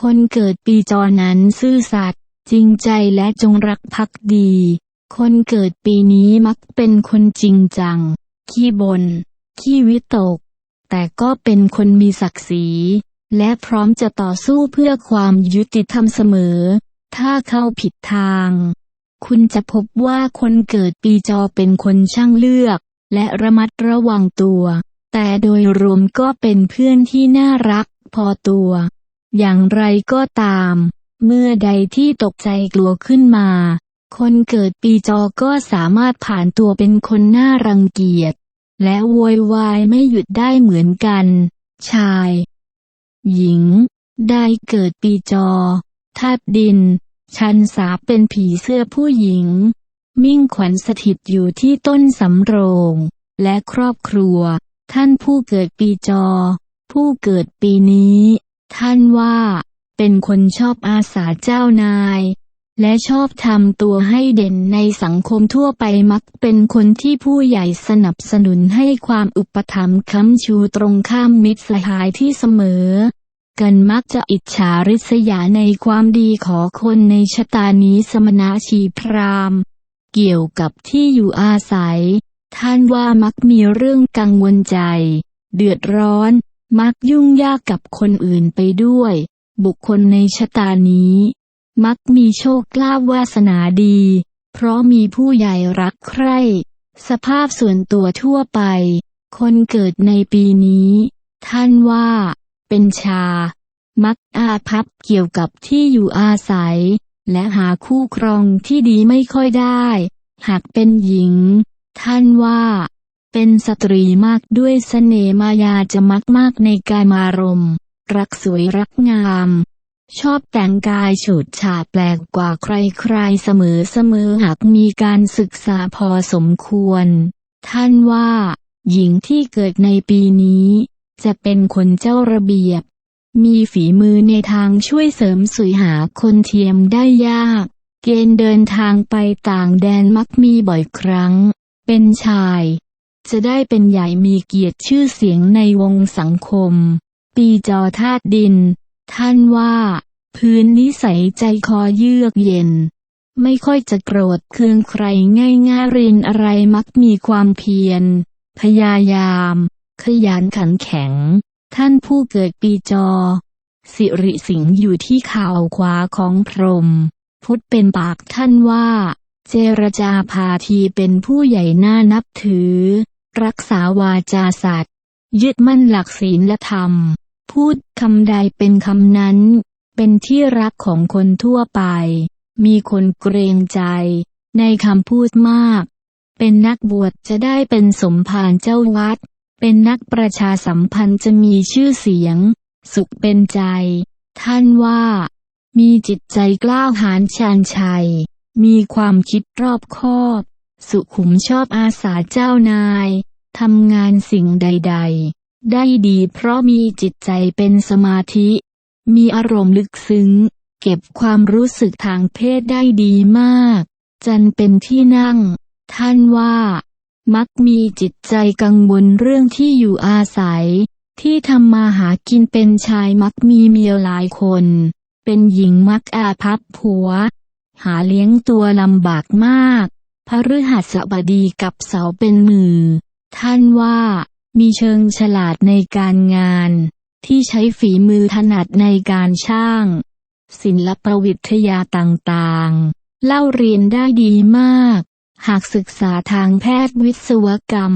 คนเกิดปีจอนั้นซื่อสัตย์จริงใจและจงรักภักดี คนเกิดปีนี้มักเป็นคนจริงจัง ขี้บน่นขี้วิตก แต่ก็เป็นคนมีศักดิ์ศรี และพร้อมจะต่อสู้เพื่อความยุติธรรมเสมอ ถ้าเข้าผิดทาง คุณจะพบว่าคนเกิดปีจอเป็นคนช่างเลือก และระมัดระวังตัว แต่โดยรวมก็เป็นเพื่อนที่น่ารักพอตัว อย่างไรก็ตาม เมื่อใดที่ตกใจกลัวขึ้นมา คนเกิดปีจอก็สามารถผ่านตัวเป็นคนน่ารังเกียจ และโวยวายไม่หยุดได้เหมือนกัน ชาย หญิง ได้เกิดปีจอธาตุดิน ชันสาเป็นผีเสื้อผู้หญิง มิ่งขวัญสถิตอยู่ที่ต้นสำโรง และครอบครัว ท่านผู้เกิดปีจอ ผู้เกิดปีนี้ ท่านว่า เป็นคนชอบอาสาเจ้านาย และชอบทำตัวให้เด่นในสังคมทั่วไปมักเป็นคนที่ผู้ใหญ่สนับสนุนให้ความอุปถัมภ์ค้ำชูตรงข้ามมิตรสหายที่เสมอ กันมักจะอิจฉาริษยาในความดีของคนในชะตานี้สมณะชีพรามเกี่ยวกับที่อยู่อาศัย ท่านว่ามักมีเรื่องกังวลใจ เดือดร้อน มักยุ่งยากกับคนอื่นไปด้วย บุคคลในชะตานี้ มักมีโชคลาภวาสนาดี เพราะมีผู้ใหญ่รักใคร่ สภาพส่วนตัวทั่วไป คนเกิดในปีนี้ ท่านว่า เป็นชา มักอาภัพเกี่ยวกับที่อยู่อาศัย และหาคู่ครองที่ดีไม่ค่อยได้ หากเป็นหญิง ท่านว่า เป็นสตรีมากด้วยเสน่ห์มายาจะมักมากในกายมารม รักสวยรักงาม ชอบแต่งกายฉูดฉาดแปลกกว่าใครๆเสมอเสมอหากมีการศึกษาพอสมควร ท่านว่า หญิงที่เกิดในปีนี้ จะเป็นคนเจ้าระเบียบ มีฝีมือในทางช่วยเสริมสวยหาคนเทียมได้ยาก เกณฑ์เดินทางไปต่างแดนมักมีบ่อยครั้ง เป็นชาย จะได้เป็นใหญ่มีเกียรติชื่อเสียงในวงสังคม ปีจอธาตุดิน ท่านว่า พื้นนิสัยใจคอเยือกเย็น ไม่ค่อยจะโกรธเคืองใครง่ายๆเรียนอะไรมักมีความเพียร พยายาม ขยันขันแข็ง ท่านผู้เกิดปีจอ สิริสิงห์อยู่ที่ข่าวขวาของพรหมพุทธเป็นปากท่านว่า เจรจาพาทีเป็นผู้ใหญ่น่านับถือ รักษาวาจาสัตย์ยึดมั่นหลักศีลและธรรม พูดคำใดเป็นคำนั้น เป็นที่รักของคนทั่วไป มีคนเกรงใจ ในคำพูดมาก เป็นนักบวชจะได้เป็นสมภารเจ้าวัด เป็นนักประชาสัมพันธ์จะมีชื่อเสียง สุขเป็นใจ ท่านว่า มีจิตใจกล้าหาญชาญชัย มีความคิดรอบคอบ สุขุมชอบอาสาเจ้านายทำงานสิ่งใด ๆ ได้ดีเพราะมีจิตใจเป็นสมาธิ มีอารมณ์ลึกซึ้ง เก็บความรู้สึกทางเพศได้ดีมาก จันเป็นที่นั่ง ท่านว่า มักมีจิตใจกังวลเรื่องที่อยู่อาศัย ที่ทำมาหากินเป็นชายมักมีเมียหลายคน เป็นหญิงมักอาภัพผัว หาเลี้ยงตัวลำบากมาก พฤหัสบดีกับเสาเป็นมือ ท่านว่า มีเชิงฉลาดในการงาน ที่ใช้ฝีมือถนัดในการช่าง ศิลปวิทยาต่างๆ เล่าเรียนได้ดีมาก หากศึกษาทางแพทย์วิศวกรรม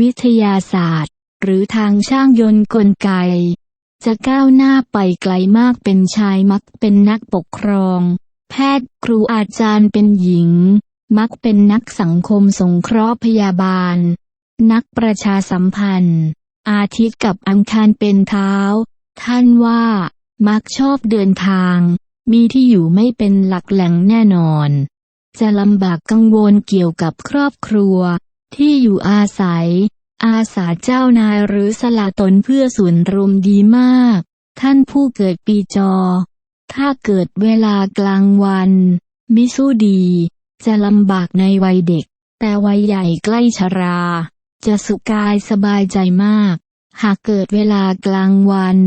วิทยาศาสตร์ หรือทางช่างยนต์กลไก จะก้าวหน้าไปไกลมากเป็นชายมักเป็นนักปกครอง แพทย์ครูอาจารย์เป็นหญิง มักเป็นนักสังคมสงเคราะห์พยาบาล นักประชาสัมพันธ์ อาทิตย์กับอังคารเป็นเท้า ท่านว่า มักชอบเดินทาง มีที่อยู่ไม่เป็นหลักแหล่งแน่นอน จะลำบากกังวลเกี่ยวกับครอบครัว ที่อยู่อาศัย อาสาเจ้านายหรือสละตนเพื่อส่วนรวมดีมาก ท่านผู้เกิดปีจอ ถ้าเกิดเวลากลางวัน มิสู้ดี จะลำบากในวัยเด็ก แต่วัยใหญ่ใกล้ชรา จะสุขกายสบายใจมาก หากเกิดเวลากลางวัน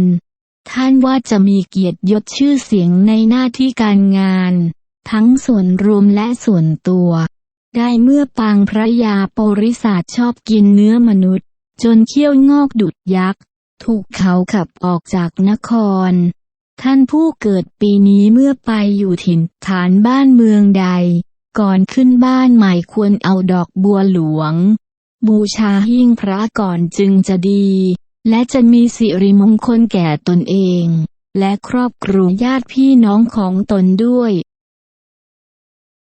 ท่านว่าจะมีเกียรติยศชื่อเสียงในหน้าที่การงาน ทั้งส่วนรวมและส่วนตัว ได้เมื่อปางพระยาปริศาสชอบกินเนื้อมนุษย์ จนเขี้ยวงอกดุดยักษ์ ถูกเขาขับออกจากนครท่านผู้เกิดปีนี้เมื่อไปอยู่ถิ่นฐานบ้านเมืองใด ก่อนขึ้นบ้านใหม่ควรเอาดอกบัวหลวง บูชาหิ้งพระก่อนจึงจะดี และจะมีสิริมงคลแก่ตนเอง และครอบครัวญาติพี่น้องของตนด้วย